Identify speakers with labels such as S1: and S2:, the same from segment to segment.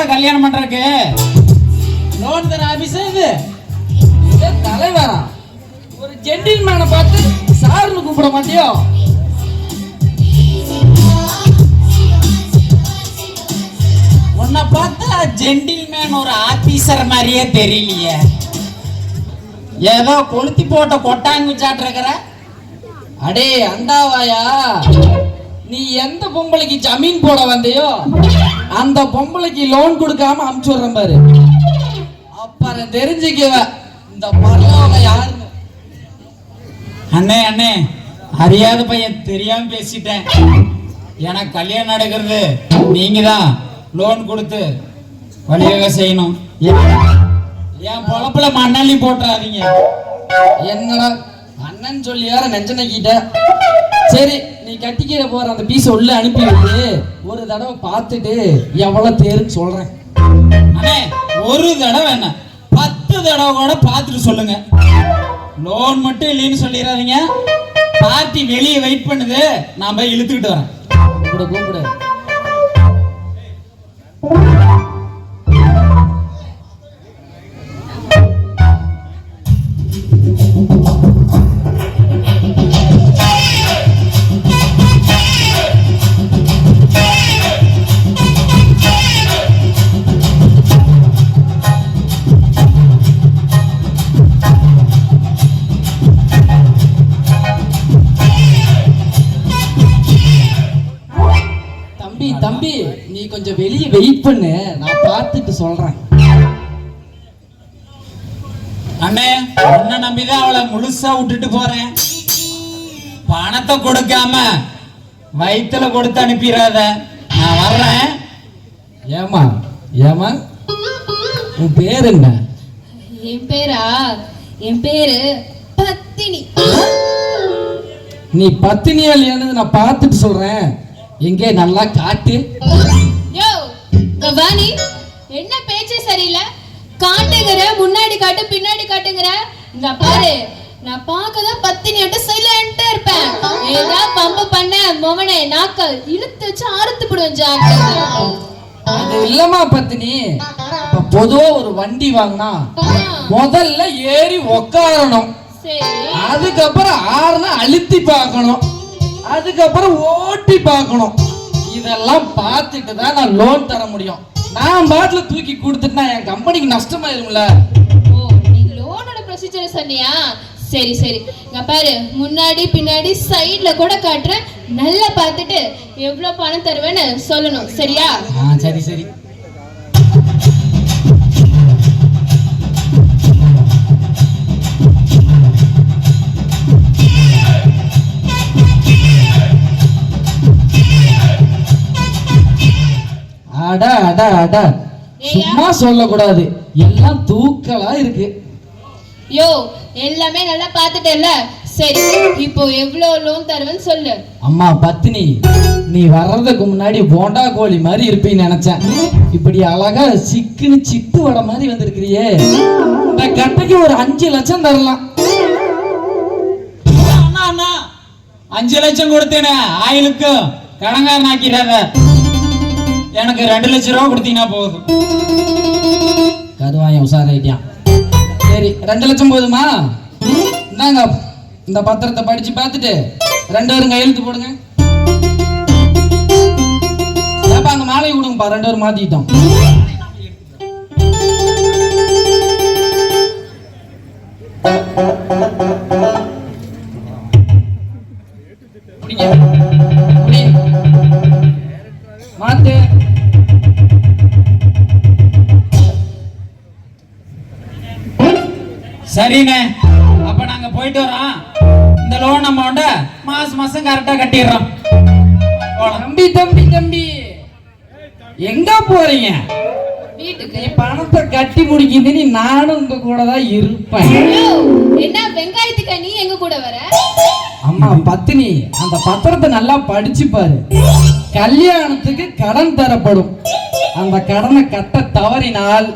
S1: நாள்ல கல்யாணம் பண்றதுக்கு?
S2: லோன் தர ஆபீஸா இது தலைவரா? ஒரு ஜென்டில்மேனை பார்த்து சார்னு கூப்பிட மாட்டியோ?
S1: உன்னை பார்த்தா ஜென்டில்மேன் ஒரு ஆபீசர் மாதிரியே தெரியலையே. ஏதோ கொளுத்தி போட்ட கொட்டாங்குச்சாட்டு சாட்டிருக்கிற?
S2: அடே அண்டாவாயா? நீ எந்த பொம்பளைக்கு ஜமீன் போட வந்தியோ? அந்த பொம்பளைக்கு லோன் கொடுக்காம அமுச்சு விடுறேன் பாரு. அப்புறம் தெரிஞ்சுக்குவ இந்த பரலோக யாருன்னு.
S1: அண்ணே அண்ணே அறியாத பையன் தெரியாம பேசிட்டேன். எனக்கு கல்யாணம் நடக்கிறது நீங்க தான் லோன் கொடுத்து வழிவகை செய்யணும். என்- பொழப்புல மண்ணள்ளி போட்டுறாதீங்க.
S2: என்னடா அண்ணன் சொல்லி வேற நெஞ்சனைக்கிட்ட சரி நீ கட்டிக்கிற போற அந்த பீஸ் உள்ள அனுப்பி விட்டு ஒரு தடவை பார்த்துட்டு எவ்வளவு தேருன்னு சொல்றேன்.
S1: அண்ணே ஒரு தடவை என்ன? பத்து தடவை கூட பார்த்துட்டு சொல்லுங்க. லோன் மட்டும் இல்லைன்னு சொல்லிடாதீங்க. பார்ட்டி வெளியே வெயிட் பண்ணுது. நான் போய் இழுத்துக்கிட்டு வரேன்.
S2: கூப்பிடு கூப்பிடு. தம்பி நீ கொஞ்சம் வெளியே வெயிட் பண்ணு. நான் பார்த்துட்டு சொல்றேன்.
S1: அண்ணே உன்னை நம்பிதான் அவளை முழுசா விட்டுட்டு போறேன். பணத்தை கொடுக்காம வயித்துல கொடுத்து அனுப்பிடாத. நான் வர்றேன்.
S2: ஏமா ஏமா உன் பேர் என்ன?
S3: என் பேரா? என் பேரு பத்தினி.
S2: நீ பத்தினியா இல்லையானது நான் பார்த்துட்டு சொல்றேன். எங்கே நல்லா காட்டு?
S3: யோ கவானி என்ன பேச்சே சரியில்லை? காட்டுங்கிற முன்னாடி காட்டு பின்னாடி காட்டுங்கிற. இங்க பாரு நான் பார்க்கதான் பத்தினியாட்ட சைலண்டா இருப்பேன். ஏதா பம்பு பண்ண மொவனே நாக்க இழுத்து வச்சு அறுத்து போடுவேன் ஜாக்கிரதை.
S2: அது இல்லம்மா பத்தினி. இப்ப பொதுவா ஒரு வண்டி வாங்கினா முதல்ல ஏறி உக்காரணும். அதுக்கப்புறம் ஆறுனா அழுத்தி பார்க்கணும். அதுக்கப்புறம் ஓட்டி பார்க்கணும். இதெல்லாம் பார்த்துட்டு தான் நான் லோன் தர முடியும். நான் பாட்டில் தூக்கி கொடுத்துட்டா என் கம்பெனிக்கு நஷ்டமாயிரும்ல?
S3: ஓ நீ லோனோட ப்ரொசீஜர் சொன்னியா? சரி சரி. இங்க பாரு முன்னாடி பின்னாடி சைடுல கூட காட்டுறேன். நல்லா பார்த்துட்டு எவ்வளவு பணம் தருவேன்னு சொல்லணும். சரியா?
S2: சரி சரி. அட அட அட. சும்மா சொல்லக்கூடாது. எல்லாம் தூக்கலா இருக்கு.
S3: யோ எல்லாமே நல்லா பார்த்துட்டேல்ல? சரி இப்போ எவ்வளவு லோன் தருவேன்னு சொல்லு.
S2: அம்மா பத்தினி நீ வர்றதுக்கு முன்னாடி போண்டா கோழி மாதிரி இருப்பீன்னு நினைச்சேன். இப்படி அழகா சிக்குன்னு சிட்டு வட மாதிரி வந்திருக்கிறியே. இந்த கட்டைக்கு ஒரு அஞ்சு லட்சம் தரலாம்.
S1: அண்ணா அண்ணா. அஞ்சு லட்சம் கொடுத்தேனே. ஆயிலுக்கு. கடங்காரன் ஆக்கிறாத எனக்கு ரெண்டு லட்சம் ரூபா கொடுத்தீங்கன்னா போதும்.
S2: கதுவாயம் உஷாராயிட்டான் சரி ரெண்டு லட்சம் போதுமா? இந்தாங்க இந்த பத்திரத்தை படிச்சு பார்த்துட்டு ரெண்டு பேரும் கையெழுத்து போடுங்க. ஏப்பா அந்த மாலையை கொடுங்கப்பா ரெண்டு பேரும் மாத்திட்டோம் you.
S1: சரிண்ணே அப்ப நாங்க போயிட்டு வரோம். இந்த லோன் அமௌண்ட மாசம் மாசம் கரெக்டா கட்டிடுறோம்.
S2: தம்பி தம்பி தம்பி. எங்க போறீங்க?
S3: வீட்டுக்கு
S2: பணத்தை கட்டி முடிக்குதுன்னு நானும் உங்க கூட தான் இருப்பேன்.
S3: என்ன வெங்காயத்துக்கு நீ எங்க கூட வர?
S2: அம்மா பத்தினி அந்த பத்திரத்தை நல்லா படிச்சு பாரு. கல்யாணத்துக்கு கடன் தரப்படும். அந்த கடனை கட்ட தவறினால்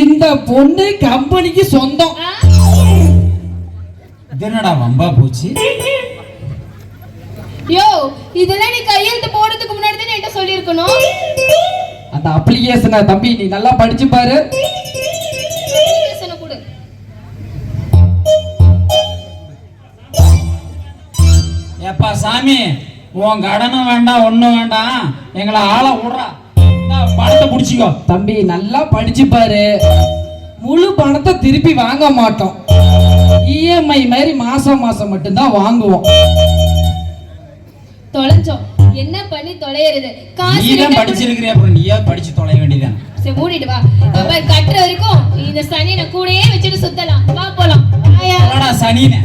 S2: இந்த பொண்ணு கம்பெனிக்கு சொந்தம்?
S1: இது என்னடா வம்பா போச்சு?
S3: யோ இதெல்லாம் நீ கையெழுத்து போடுறதுக்கு முன்னாடி தான் என்கிட்ட சொல்லியிருக்கணும்?
S2: அந்த அப்ளிகேஷனை தம்பி நீ நல்லா படிச்சு பாரு.
S1: ஏப்பா சாமி உன் கடனும் வேண்டாம் ஒண்ணும் வேண்டாம். எங்களை ஆள விடுறா. பணத்தை புடிச்சிக்கோ.
S2: தம்பி நல்லா படிச்சு பாரு. முழு பணத்தை திருப்பி வாங்க மாட்டோம். இஎம்ஐ மாதிரி மாசம் மாசம் மட்டும்தான் வாங்குவோம்.
S3: தொலைஞ்சோம். என்ன பண்ணி தொலையறது? காசு
S1: நீ தான். படிச்சிருக்கிறிய? அப்புறம் நீயா படிச்சு தொலைய வேண்டியதான்
S3: சரி மூடிட்டு வா. அப்ப கட்டுற வரைக்கும் இந்த சனி நான் கூடயே வச்சுட்டு சுத்தலாம். வா போலாம். வாயா.
S1: சனினே